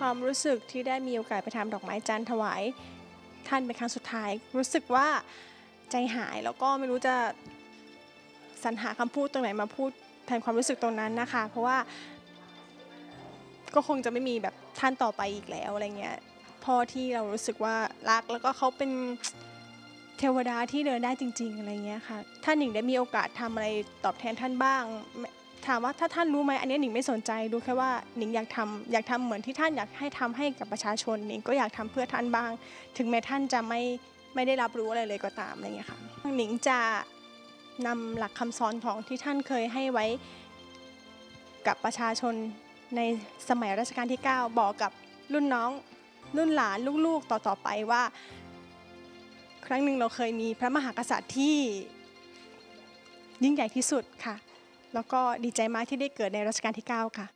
ความรู้สึกที่ได้มีโอกาสไปทำดอกไม้จันทร์ถวาย ท่านเป็นครั้งสุดท้าย รู้สึกว่าใจหายแล้วก็ไม่รู้จะสรรหาคำพูดตรงไหนมาพูดแทนความรู้สึกตรงนั้นนะคะ เพราะว่า ก็คงจะไม่มีแบบท่านต่อไปอีกแล้วอะไรเงี้ยพ่อที่เรารู้สึกว่ารักแล้วก็เขาเป็นเทวดาที่เดินได้จริง ๆ อะไรเงี้ยค่ะถ้านหนิงได้มีโอกาสทำอะไรตอบแทนท่านบ้าง ถามว่าถ้าท่านรู้ไหมอันนี้หนิงไม่สนใจรู้แค่ว่าหนิงอยากทำอยากทำเหมือนที่ท่านอยากให้ทำให้กับประชาชนหนิงก็อยากทำเพื่อท่านบ้าง ถึงแม้ท่านจะไม่ไม่ได้รับรู้อะไรเลยก็ตามอะไรเงี้ยค่ะหนิงจะนำหลักคำสอนของที่ท่านเคยให้ไว้กับประชาชนในสมัยรัชกาลที่ 9 บอกกับรุ่นน้องรุ่นหลานลูกๆต่อๆไปว่า ครั้งหนึ่งเราเคยมีพระมหากษัตริย์ที่ยิ่งใหญ่ที่สุดค่ะ แล้วก็ดีใจมากที่ได้เกิดในรัชกาลที่ 9 ค่ะ